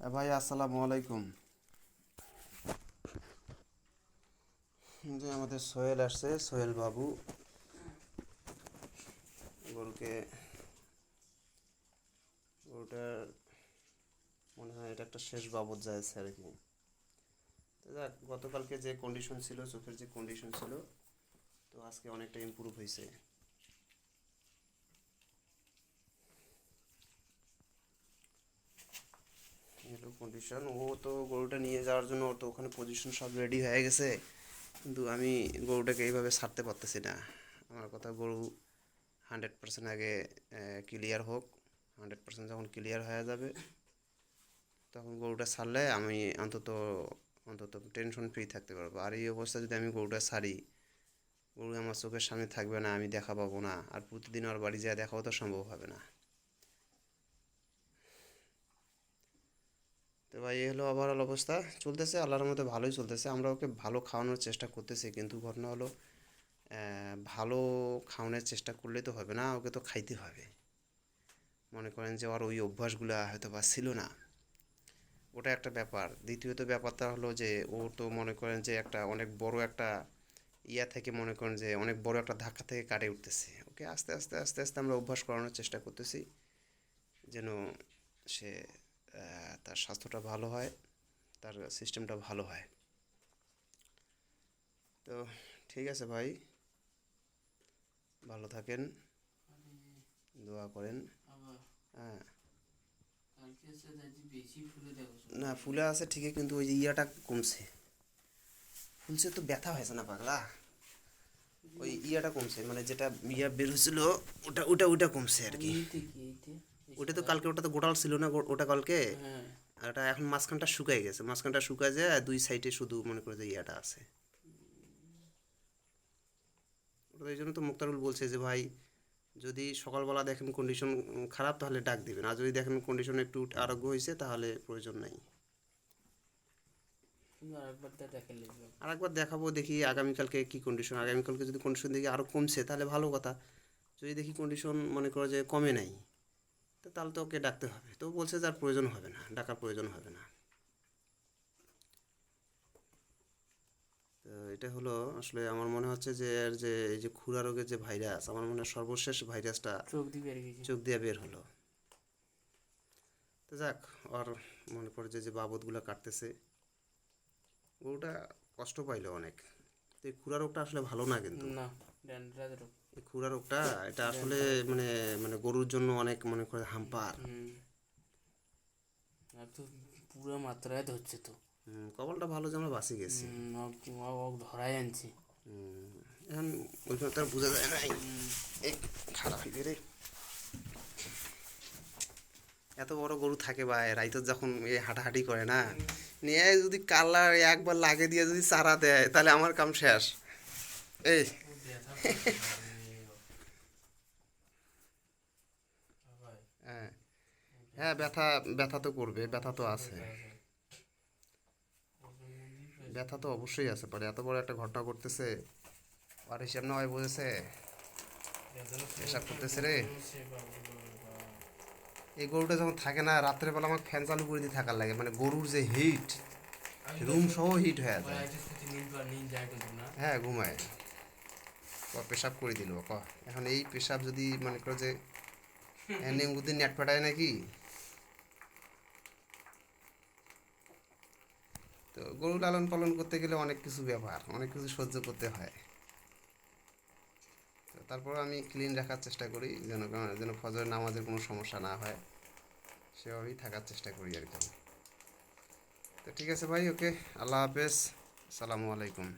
ভাই, আসসালামু আলাইকুম। যে আমাদের সোহেল আসছে, সোহেল বাবু। গরুকে, গরুটার মনে হয় এটা একটা শেষ বাবদ যাচ্ছে আর কি। যাক, গতকালকে যে কন্ডিশন ছিল, চোখের যে কন্ডিশন ছিল, তো আজকে অনেকটা ইমপ্রুভ হয়েছে কন্ডিশন ও তো গরুটা নিয়ে যাওয়ার জন্য ওর তো ওখানে পজিশন সব রেডি হয়ে গেছে। কিন্তু আমি গরুটাকে এইভাবে ছাড়তে পারতেছি না। আমার কথা গরু হান্ড্রেড পার্সেন্ট আগে ক্লিয়ার হোক। হান্ড্রেড পার্সেন্ট যখন ক্লিয়ার হয়ে যাবে, তখন গরুটা ছাড়লে আমি অন্তত অন্তত টেনশন ফ্রি থাকতে পারব। আর এই অবস্থা যদি আমি গরুটা ছাড়ি, গরু আমার চোখের সামনে থাকবে না, আমি দেখা পাবো না। আর প্রতিদিন ওর বাড়ি যা দেখাও তো সম্ভব হবে না তো ভাই এই হলো ওভারঅল অবস্থা। চলতেছে, আল্লাহর মধ্যে ভালোই চলতেছে। আমরা ওকে ভালো খাওয়ানোর চেষ্টা করতেছি, কিন্তু ঘটনা হলো ভালো খাওয়ানোর চেষ্টা করলে তো হবে না, ওকে তো খাইতে হবে। মনে করেন যে ওর ওই অভ্যাসগুলো হয়তো বা ছিল না। ওটা একটা ব্যাপার। দ্বিতীয়ত ব্যাপারটা হলো যে, ও তো মনে করেন যে একটা অনেক বড় একটা ইয়া থেকে মনে করেন যে অনেক বড় একটা ধাক্কা থেকে কাটে উঠতেছে। ওকে আস্তে আস্তে আস্তে আস্তে আমরা অভ্যাস করানোর চেষ্টা করতেছি, যেন সে তার স্বাস্থ্যটা ভালো হয় তার সিস্টেমটা ভালো হয়। তো ঠিক আছে ভাই ভালো থাকেন দোয়া করেন। হ্যাঁ। না ফুলে আছে ঠিকই কিন্তু ওই যে ইয়াটা কমছে। ফুলছে তো ব্যথা হয়েছে না পাগলা? ওই ইয়াটা কমছে মানে যেটা ইয়া বের হয়েছিল ওটা ওটা ওটা কমছে আর কি। ওটা তো কালকে ওটা তো গোটাল ছিল না ওটা কালকে। হ্যাঁ। আর ওটা এখন মাঝখানটা শুকাই গেছে। মাঝখানটা শুকায় যায় আর দুই সাইডে শুধু মনে করে যে ইয়াটা আছে। ওটা এই জন্য তো মুক্তারুল বলছে যে ভাই যদি সকালবেলা দেখেন কন্ডিশন খারাপ তাহলে ডাক দিবেন। আর যদি দেখেন কন্ডিশন একটু আরোগ্য হয়েছে তাহলে প্রয়োজন নাই। আর একবার দেখাবো দেখি আগামীকালকে কি কন্ডিশন আগামীকালকে যদি কন্ডিশন দেখি আরও কমছে তাহলে ভালো কথা। যদি দেখি কন্ডিশন মনে করো যে কমে নাই। তাহলে তো ওকে ডাকতে হবে। তো বলছে যে আর প্রয়োজন হবে না ডাকার প্রয়োজন হবে না। তো এটা হলো আসলে আমার মনে হচ্ছে যে এর যে এই যে খুরা রোগের যে ভাইরাস আমার মনে হয় সর্বশেষ ভাইরাসটা চোখ দিয়ে বের হলো। তো যাক ওর মনে পড়ে যে যে বাবদগুলো কাটতেছে। গরুটা কষ্ট পাইলো অনেক। তো এই খুরা রোগটা আসলে ভালো না কিন্তু। না খুরা রোগটা এটা আসলে মানে মানে গরুর জন্য অনেক মনে করে হাম্পার। আর তো পুরো মাত্রায় ধরছে তো। হুম, কপালটা ভালো যে আমরা বাঁচি গেছি। ধরাই আনছি। এখন ওইখানে তো আর বোঝা যায় না খারাপ রে। এত বড় গরু থাকে বা রাইতর যখন এ হাঁটাহাঁটি করে না নিয়ে যদি কালার একবার লাগে দিয়ে যদি চারা দেয় তাহলে আমার কাম শেষ। এই হ্যাঁ হ্যাঁ ব্যথা ব্যথা তো করবে ব্যথা তো আছে। ব্যথা তো অবশ্যই আছে পরে। এত বড় একটা ঘটনা করতেছে আর হিসাব না হয় বুঝেছে এসব করতেছে রে। এই গরুটা যখন থাকে না রাত্রেবেলা আমার ফ্যান চালু করে দিয়ে থাকার লাগে। মানে গরুর যে হিট রুম সহ হিট হয়ে যায়। হ্যাঁ ঘুমায়। ক পেশাব করে দিল। ক এখন এই পেশাব যদি মনে করো যে নেমগুদিন নেট ফাটায় নাকি? তো গরু লালন পালন করতে গেলে অনেক কিছু ব্যাপার, অনেক কিছু সহ্য করতে হয়। তো তারপর আমি ক্লিন রাখার চেষ্টা করি, যেন যেন ফজর নামাজের কোনো সমস্যা না হয়। সেভাবেই থাকার চেষ্টা করি আর কি তো ঠিক আছে ভাই, ওকে, আল্লাহ হাফেজ, আসসালামু আলাইকুম।